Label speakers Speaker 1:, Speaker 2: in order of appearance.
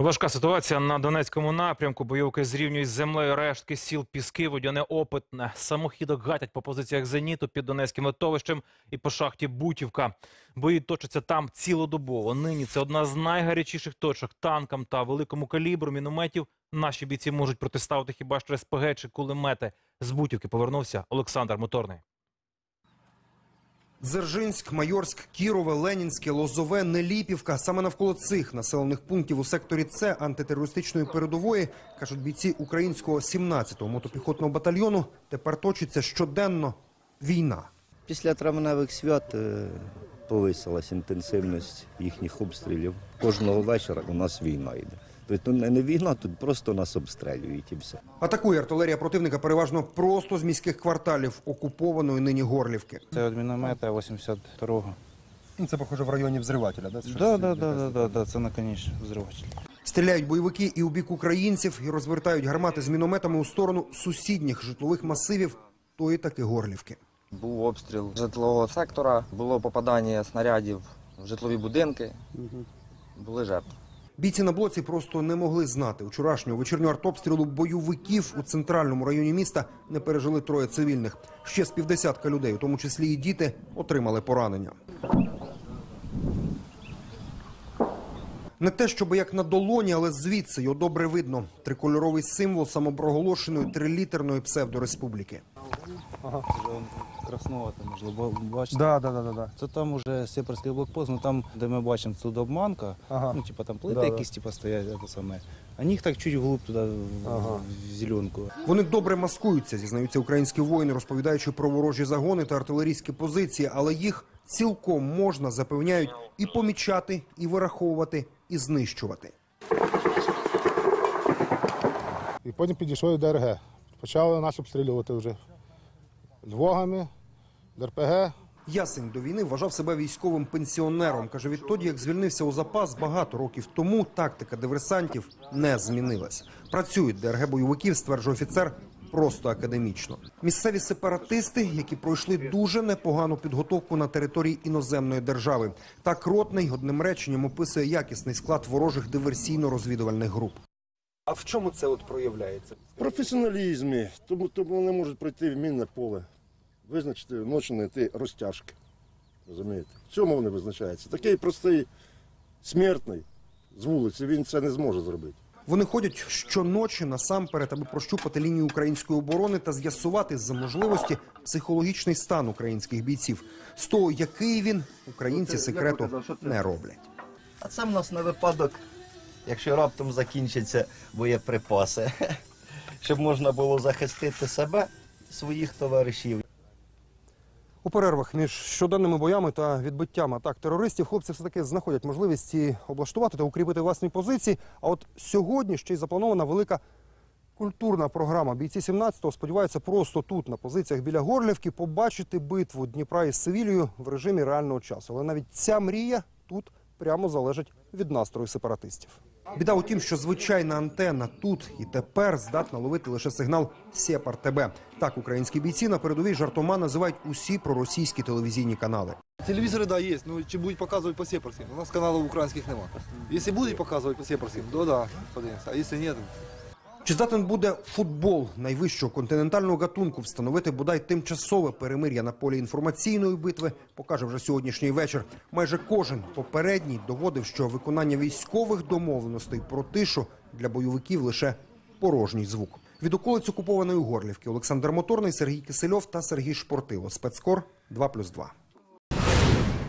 Speaker 1: Важка ситуація на Донецькому напрямку. Бойовки зрівнюють з землею рештки сіл Піски, Водяне Опитне. Самохідок гатять по позиціях «Зеніту» під Донецьким литовищем і по шахті Бутівка. Бої точаться там цілодобово. Нині це одна з найгарячіших точок. Танкам та великому калібру мінометів наші бійці можуть протиставити хіба що СПГ чи кулемети. З Бутівки повернувся Олександр Моторний.
Speaker 2: Дзержинськ, Майорськ, Кірове, Ленінське, Лозове, Неліпівка. Саме навколо цих населених пунктів у секторі С антитерористичної передової, кажуть бійці українського 17-го мотопіхотного батальйону, тепер точиться щоденно війна.
Speaker 3: Після травневих свят е, повисилась інтенсивність їхніх обстрілів. Кожного вечора у нас війна йде. Тобто не не війна, тут просто нас обстрілюють і все.
Speaker 2: Атакує артилерія противника переважно просто з міських кварталів окупованої нині Горлівки.
Speaker 4: Це від міномета 82-го.
Speaker 5: Ну, це, похоже, в районі взривателя, да?
Speaker 4: Да, да, да, да, да, да, це наконечник взриватель.
Speaker 2: Стріляють бойовики і у бік українців, і розвертають гармати з мінометами у сторону сусідніх житлових масивів тої таки Горлівки.
Speaker 6: Був обстріл житлового сектора, було попадання снарядів в житлові будинки, були жертви.
Speaker 2: Бійці на блоці просто не могли знати. Вчорашнього вечірнього артобстрілу бойовиків у центральному районі міста не пережили троє цивільних. Ще з півдесятка людей, у тому числі і діти, отримали поранення. Не те, щоб як на долоні, але звідси його добре видно. Трикольоровий символ самопроголошеної трилітерної псевдореспубліки.
Speaker 4: Це вже он красновато, можливо, бачите.
Speaker 5: Да, да, да, да, да.
Speaker 4: Це там уже сепарський блокпост, ну там, де ми бачимо тут обманка,
Speaker 5: Ага.
Speaker 4: ну типа там плити
Speaker 5: Да, да.
Speaker 4: якісь типа стоять, це саме. А них так чуть вглубь туди, в,
Speaker 5: Ага.
Speaker 4: в зеленку.
Speaker 2: Вони добре маскуються, зізнаються українські воїни, розповідаючи про ворожі загони та артилерійські позиції, але їх цілком можна запевняють і помічати, і вираховувати, і знищувати.
Speaker 7: І потім підійшов до ДРГ. Почали нас обстрілювати вже львогами, ДРПГ.
Speaker 2: Ясень до війни вважав себе військовим пенсіонером. каже, відтоді, як звільнився у запас багато років тому, тактика диверсантів не змінилась. Працюють ДРГ бойовиків, стверджує офіцер. Просто академічно. Місцеві сепаратисти, які пройшли дуже непогану підготовку на території іноземної держави. Так ротний одним реченням описує якісний склад ворожих диверсійно-розвідувальних груп.
Speaker 5: А в чому це от проявляється?
Speaker 8: В професіоналізмі, тому, тому вони можуть пройти в мінне поле, визначити ночі знайти розтяжки. Розумієте? В цьому вони визначаються. Такий простий смертний з вулиці, він це не зможе зробити.
Speaker 2: Вони ходять щоночі насамперед, аби прощупати лінію української оборони та з'ясувати за можливості психологічний стан українських бійців. З того, який він, українці секрету не роблять.
Speaker 3: А це в нас на випадок, якщо раптом закінчаться боєприпаси, щоб можна було захистити себе, своїх товаришів.
Speaker 5: У перервах між щоденними боями та відбиттям атак терористів хлопці все таки знаходять можливість облаштувати та укріпити власні позиції. А от сьогодні ще й запланована велика культурна програма. Бійці 17-го сподіваються просто тут, на позиціях біля Горлівки, побачити битву Дніпра із Севілією в режимі реального часу. Але навіть ця мрія тут прямо залежить від настрою сепаратистів.
Speaker 2: Біда у тім, що звичайна антенна тут і тепер здатна ловити лише сигнал Сєпар ТБ. Так українські бійці на передовій жартома називають усі проросійські телевізійні канали.
Speaker 9: Телевізори да, є. Ну чи будуть показувати по сепарським? У нас каналів українських немає. Якщо будуть показувати по сепарським, то да, подивимося. А якщо ні,
Speaker 2: Чи здатен буде футбол найвищого континентального гатунку встановити бодай тимчасове перемир'я на полі інформаційної битви, покаже вже сьогоднішній вечір. Майже кожен попередній доводив, що виконання військових домовленостей про тишу для бойовиків лише порожній звук. Від околиць окупованої Горлівки Олександр Моторний, Сергій Кисельов та Сергій Шпортило. Спецкор 2+,2.